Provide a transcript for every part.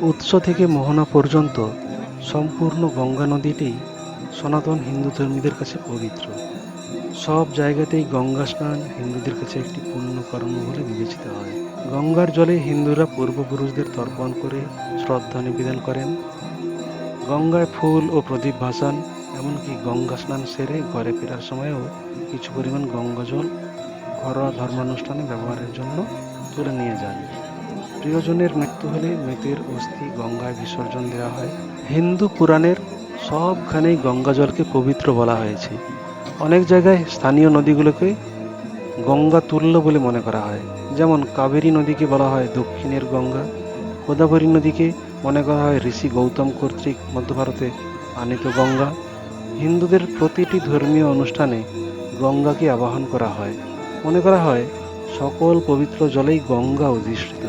উৎস থেকে মোহনা পর্যন্ত সম্পূর্ণ গঙ্গা নদীটি সনাতন হিন্দু ধর্মীদের কাছে পবিত্র। সব জায়গাতেই গঙ্গা স্নান হিন্দুদের কাছে একটি পুণ্য কর্ম বলে বিবেচিত হয়। গঙ্গার জলে হিন্দুরা পূর্বপুরুষদের তর্পণ করে শ্রদ্ধা নিবেদন করেন। গঙ্গায় ফুল ও প্রদীপ ভাসান, এমনকি গঙ্গা স্নান সেরে ঘরে ফেরার সময়ও কিছু পরিমাণ গঙ্গা জল ঘরোয়া ধর্মানুষ্ঠানে ব্যবহারের জন্য তুলে নিয়ে যান। প্রিয়জনের মৃত্যু হলে মৃতের অস্থি গঙ্গায় বিসর্জন দেওয়া হয়। হিন্দু পুরাণের সবখানেই গঙ্গা জলকে পবিত্র বলা হয়েছে। অনেক জায়গায় স্থানীয় নদীগুলোকে গঙ্গা তুল্য বলে মনে করা হয়। যেমন কাবেরী নদীকে বলা হয় দক্ষিণের গঙ্গা। গোদাবরী নদীকে মনে করা হয় ঋষি গৌতম কর্তৃক মধ্য ভারতে আনিত গঙ্গা। হিন্দুদের প্রতিটি ধর্মীয় অনুষ্ঠানে গঙ্গাকে আবাহন করা হয়। মনে করা হয় সকল পবিত্র জলেই গঙ্গা অধিষ্ঠিত।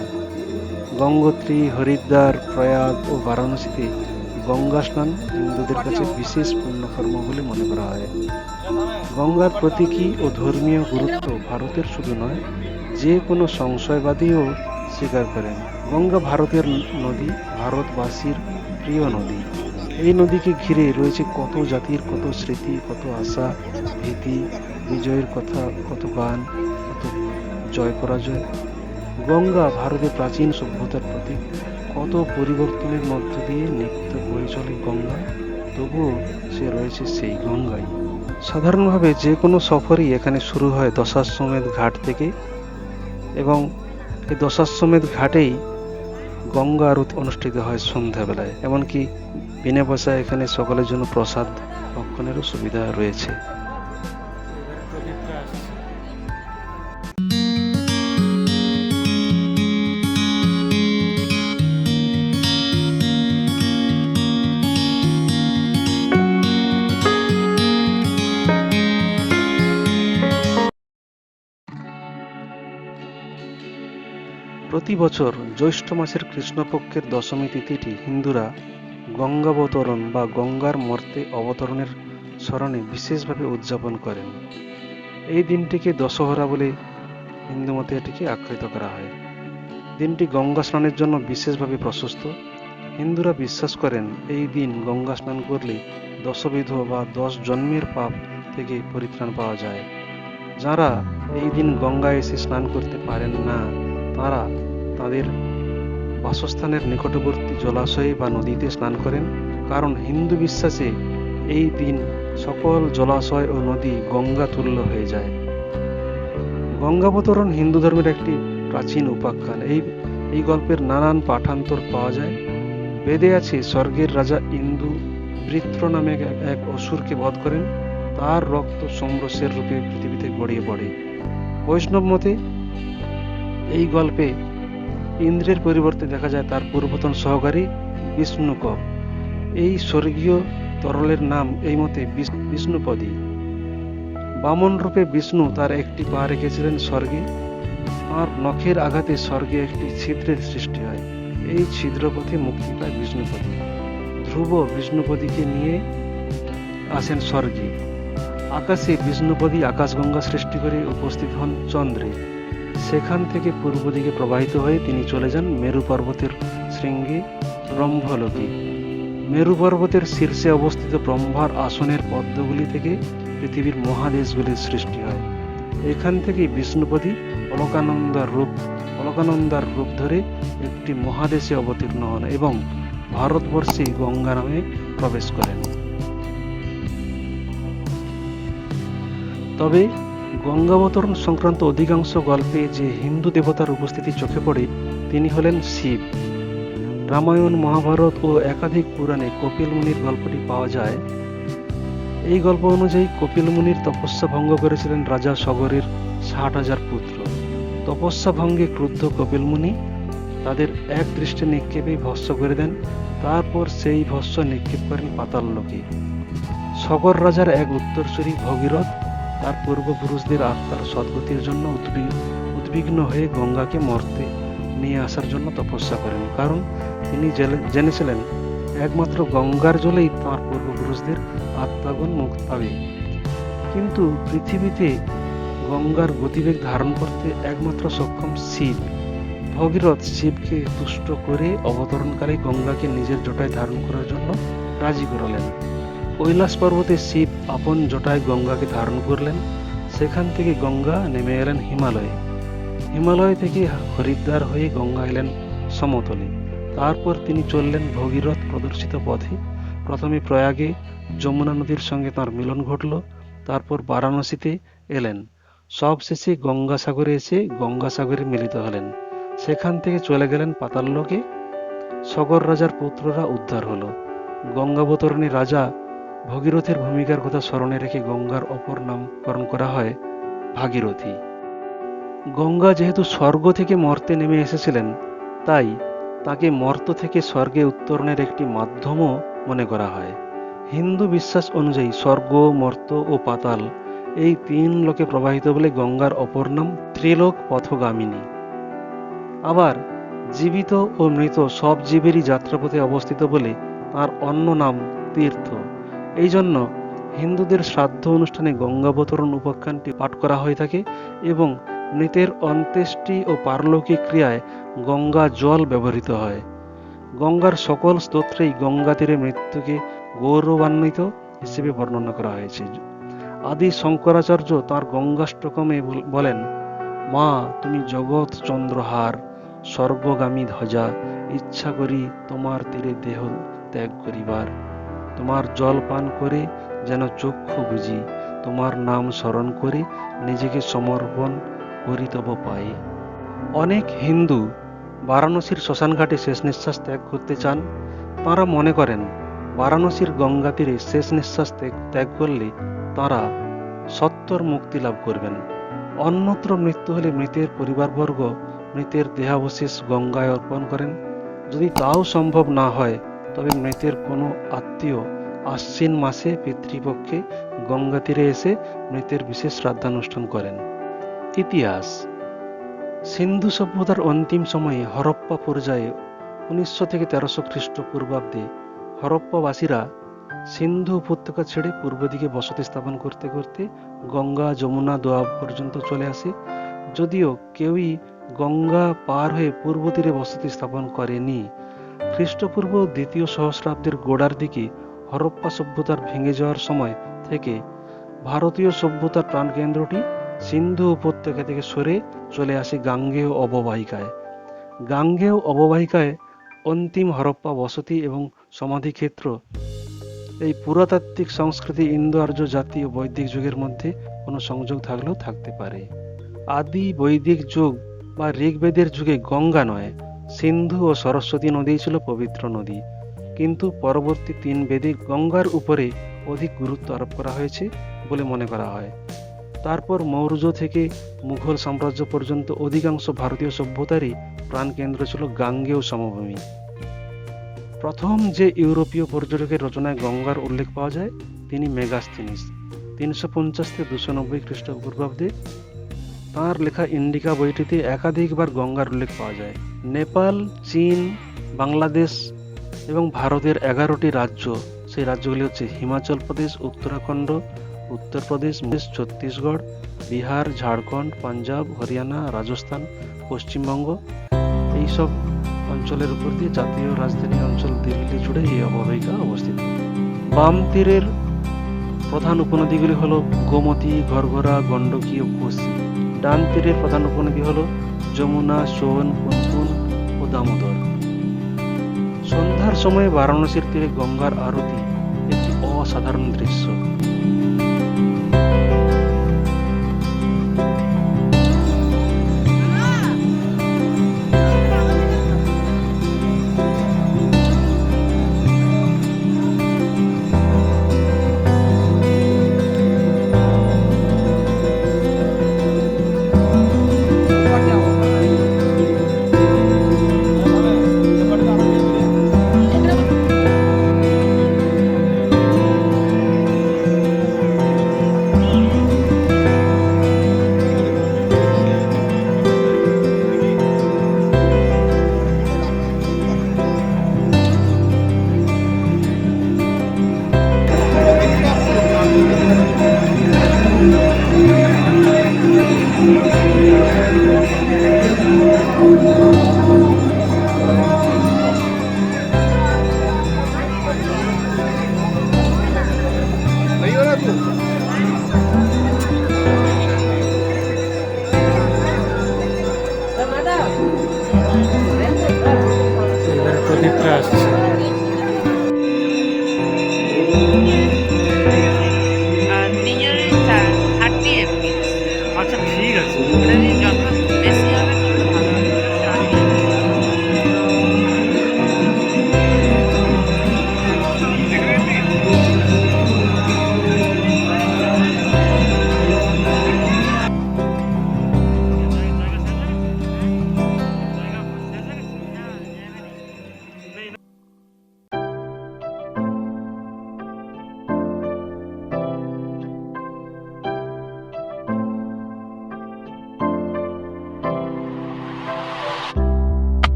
গঙ্গোত্রী, হরিদ্বার, প্রয়াগ ও বারাণসীতে গঙ্গা স্নান হিন্দুদের কাছে বিশেষ পুণ্যকর্ম বলে মনে করা হয়। গঙ্গার প্রতীকী ও ধর্মীয় গুরুত্ব ভারতের শুধু নয়, যে কোনো সংশয়বাদীও স্বীকার করেন। গঙ্গা ভারতের নদী, ভারতবাসীর প্রিয় নদী। এই নদীকে ঘিরে রয়েছে কত জাতির কত স্মৃতি, কত আশা, ভীতি, বিজয়ের কথা, কত গান, কত জয় পরাজয় গঙ্গা ভারতের প্রাচীন সভ্যতার প্রতীক। কত পরিবর্তনের মধ্য দিয়ে নিত্য বয়ে চলে গঙ্গা? তবুও সে রয়েছে সেই গঙ্গাই। সাধারণভাবে যে কোনো সফরই এখানে শুরু হয় দশাশ্বমেধ ঘাট থেকে এবং এই দশাশ্বমেধ ঘাটেই গঙ্গা আরতি অনুষ্ঠিত হয় সন্ধ্যাবেলায়। এমনকি বিনা পয়সায় এখানে সকলের জন্য প্রসাদ ভক্ষণেরও সুবিধা রয়েছে। প্রতি বছর জ্যৈষ্ঠ মাসের কৃষ্ণপক্ষের দশমী তিথিটি হিন্দুরা গঙ্গাবতরণ বা গঙ্গার মর্তে অবতরণের স্মরণে বিশেষভাবে উদযাপন করেন। এই দিনটিকে দশহরা বলে হিন্দু মতে এটিকে আখ্যায়িত করা হয়। দিনটি গঙ্গা স্নানের জন্য বিশেষভাবে প্রশস্ত। হিন্দুরা বিশ্বাস করেন এই দিন গঙ্গা স্নান করলে দশবিধ বা দশ জন্মের পাপ থেকে পরিত্রাণ পাওয়া যায়। যারা এই দিন গঙ্গায় এসে স্নান করতে পারেন না, তারা তাদের বাসস্থানের নিকটবর্তী জলাশয়ে বা নদীতে স্নান করেন। কারণ হিন্দু বিশ্বাসে এই দিন সকল জলাশয় ও নদী গঙ্গা তুল্য হয়ে যায়। গঙ্গাবতরণ হিন্দু ধর্মের একটি প্রাচীন উপাখ্যান। এই এই গল্পের নানান পাঠান্তর পাওয়া যায়। বেদে আছে, স্বর্গের রাজা ইন্দু বৃত্র নামে এক- অসুরকে বধ করেন। তার রক্ত সমরসের রূপে পৃথিবীতে গড়িয়ে পড়ে। বৈষ্ণব মতে এই গল্পে ইন্দ্রের পরিবর্তে দেখা যায় তার পূর্বতন সহকারী বিষ্ণুক এই স্বর্গীয় তরলের নাম এই মতে বিষ- বিষ্ণুপদী। বামন রূপে বিষ্ণু তার একটি পা রেখেছিলেন স্বর্গে, আর নখের আঘাতে স্বর্গে একটি ছিদ্রের সৃষ্টি হয়। এই ছিদ্রপথে মুক্তি পায় বিষ্ণুপদী। ধ্রুব বিষ্ণুপদীকে নিয়ে আসেন স্বর্গে। আকাশে বিষ্ণুপদী আকাশগঙ্গা সৃষ্টি করে উপস্থিত হন চন্দ্রে। সেখান থেকে পূর্ব দিকে প্রবাহিত হয়ে তিনি চলে যান মেরু পর্বতের শৃঙ্গে ব্রহ্মলোকে। মেরু পর্বতের শীর্ষে অবস্থিত ব্রহ্মার আসনের পদ্মগুলি থেকে পৃথিবীর মহাদেশগুলির সৃষ্টি হয়। এখান থেকে বিষ্ণুপদী অলকানন্দার রূপ অলকানন্দার রূপ ধরে একটি মহাদেশে অবতীর্ণ হন এবং ভারতবর্ষে গঙ্গা নামে প্রবেশ করেন। তবে গঙ্গাবতরণ সংক্রান্ত অধিকাংশ গল্পে যে হিন্দু দেবতার উপস্থিতি চোখে পড়ে, তিনি হলেন শিব। রামায়ণ, মহাভারত ও একাধিক পুরাণে কপিল মুনির গল্পটি পাওয়া যায়। এই গল্প অনুযায়ী কপিল মুনির তপস্যা ভঙ্গ করেছিলেন রাজা সগরের ষাট হাজার পুত্র। তপস্যা ভঙ্গে ক্রুদ্ধ কপিল মুনি তাদের এক দৃষ্টে নিক্ষেপে ভস্ম করে দেন, তারপর সেই ভস্ম নিক্ষেপ করেন পাতাল লোকে। সগর রাজার এক উত্তরসূরি ভগীরথ তার পূর্বপুরুষদের আত্মার সদ্গতির জন্য উদ্বি- উদ্বিগ্ন হয়ে গঙ্গাকে মর্তে নিয়ে আসার জন্য তপস্যা করেন। কারণ তিনি জেনেছিলেন, একমাত্র গঙ্গার জলেই তাঁর পূর্বপুরুষদের আত্মাগণ মুক্ত পাবে। কিন্তু পৃথিবীতে গঙ্গার গতিবেগ ধারণ করতে একমাত্র সক্ষম শিব। ভগীরথ শিবকে তুষ্ট করে অবতরণকারী গঙ্গাকে নিজের জটায় ধারণ করার জন্য রাজি করালেন। কৈলাস পর্বতে শিব আপন জটায় গঙ্গাকে ধারণ করলেন। সেখান থেকে গঙ্গা নেমে এলেন হিমালয়ে। হিমালয় থেকে হরিদ্বার হয়ে গঙ্গা এলেন সমতলে। তারপর তিনি চললেন ভগীরথ প্রদর্শিত পথে। প্রথমে প্রয়াগে যমুনা নদীর সঙ্গে তার মিলন ঘটল, তারপর বারাণসীতে এলেন। সবশেষে গঙ্গাসাগরে এসে গঙ্গাসাগরে মিলিত হলেন। সেখান থেকে চলে গেলেন পাতাললোকে সগর রাজার পুত্ররা উদ্ধার হলো। গঙ্গাবতরণী রাজা ভগীরথের ভূমিকার কথা স্মরণে রেখে গঙ্গার অপর নামকরণ করা হয় ভাগীরথী। গঙ্গা যেহেতু স্বর্গ থেকে মর্তে নেমে এসেছিলেন, তাই তাকে মর্ত থেকে স্বর্গে উত্তরণের একটি মাধ্যমও মনে করা হয়। হিন্দু বিশ্বাস অনুযায়ী স্বর্গ, মর্ত ও পাতাল এই তিন লোকে প্রবাহিত বলে গঙ্গার অপর নাম ত্রিলোক পথগামিনী। আবার জীবিত ও মৃত সব জীবেরই যাত্রাপথে অবস্থিত বলে তার অন্য নাম তীর্থ। এই জন্য হিন্দুদের শ্রাদ্ধ অনুষ্ঠানে গঙ্গাবতরণ উপাখ্যানটি পাঠ করা হয়ে থাকে এবং মৃতের অন্ত্যেষ্টি ও পারলৌকিক ক্রিয়ায় গঙ্গা জল ব্যবহৃত হয়। গঙ্গার সকল স্তোত্রেই গঙ্গা তীরে মৃত্যুকে গৌরবান্বিত হিসেবে বর্ণনা করা হয়েছে। আদি শঙ্করাচার্য তাঁর গঙ্গাষ্টকমে বল- বলেন, মা, তুমি জগৎ চন্দ্রহার, সর্বগামী ধ্বজা, ইচ্ছা করি তোমার তীরে দেহ ত্যাগ করিবার। তোমার জল পান করে যেন চক্ষু বুঝি, তোমার নাম স্মরণ করে নিজেকে সমর্পণ করি তব পায়ে অনেক হিন্দু বারাণসীর শ্মশানঘাটে শেষ নিঃশ্বাস ত্যাগ করতে চান, তাঁরা মনে করেন বারাণসীর গঙ্গা তীরে শেষ নিঃশ্বাস ত্যাগ করলে তাঁরা সত্তর মুক্তি লাভ করবেন। অন্যত্র মৃত্যু হলে মৃতের পরিবারবর্গ মৃতের দেহাবশেষ গঙ্গায় অর্পণ করেন। যদি তাও সম্ভব না হয় তবে মৃতের কোনো আত্মীয় আশ্বিন মাসে পিতৃপক্ষে গঙ্গা তীরে এসে মৃতের বিশেষ শ্রাদ্ধানুষ্ঠান করেন। ইতিহাস। সিন্ধু সভ্যতার অন্তিম সময়ে হরপ্পা পর্যায়ে উনিশশো থেকে তেরোশো খ্রিস্টপূর্বাব্দে হরপ্পাবাসীরা সিন্ধু উপত্যকা ছেড়ে পূর্ব দিকে বসতি স্থাপন করতে করতে গঙ্গা, যমুনা, দোয়াব পর্যন্ত চলে আসে। যদিও কেউই গঙ্গা পার হয়ে পূর্ব তীরে বসতি স্থাপন করেনি। খ্রিস্টপূর্ব দ্বিতীয় সহস্রাব্দের গোড়ার দিকে হরপ্পা সভ্যতার ভেঙে যাওয়ার সময় থেকে ভারতীয় সভ্যতার প্রাণকেন্দ্রটি সিন্ধু উপত্যকা থেকে সরে চলে আসে গাঙ্গেয় অববাহিকায়। গাঙ্গেয় অববাহিকায় অন্তিম হরপ্পা বসতি এবং সমাধিক্ষেত্র। এই পুরাতাত্ত্বিক সংস্কৃতি ইন্দো আর্য জাতি ও বৈদিক যুগের মধ্যে কোনো সংযোগ থাকলেও থাকতে পারে। আদি বৈদিক যুগ বা ঋগ্বেদের যুগে গঙ্গা নয় সিন্ধু ও সরস্বতী নদীই ছিল পবিত্র নদী। কিন্তু পরবর্তী তিন বেদে গঙ্গার উপরে অধিক গুরুত্ব আরোপ করা হয়েছে বলে মনে করা হয়। তারপর মৌর্য থেকে মুঘল সাম্রাজ্য পর্যন্ত অধিকাংশ ভারতীয় সভ্যতারই প্রাণকেন্দ্র ছিল গাঙ্গেয় সমভূমি। প্রথম যে ইউরোপীয় পর্যটকের রচনায় গঙ্গার উল্লেখ পাওয়া যায়, তিনি মেগাস্তিনিস তিনশো পঞ্চাশ থেকে দুশো নব্বই খ্রিস্টপূর্বাব্দে তাঁর লেখা ইন্ডিকা বইটিতে একাধিকবার গঙ্গার উল্লেখ পাওয়া যায়। নেপাল, চীন, বাংলাদেশ এবং ভারতের এগারোটি রাজ্য। সেই রাজ্যগুলি হচ্ছে হিমাচল প্রদেশ, উত্তরাখণ্ড, উত্তরপ্রদেশ ছত্তিশগড়, বিহার, ঝাড়খণ্ড, পাঞ্জাব, হরিয়ানা, রাজস্থান, পশ্চিমবঙ্গ। এইসব অঞ্চলের উপর দিয়ে জাতীয় রাজধানী অঞ্চল দিল্লি জুড়ে এই অববাহিকা অবস্থিত। বাম তীরের প্রধান উপনদীগুলি হল গোমতী, ঘরঘরা, গণ্ডকী ও কোসি। ডান তীরের প্রধান উপনদী হল যমুনা সোন পুনপুন ও দামোদর। সন্ধ্যার সময়ে বারাণসীর তীরে গঙ্গার আরতি একটি অসাধারণ দৃশ্য।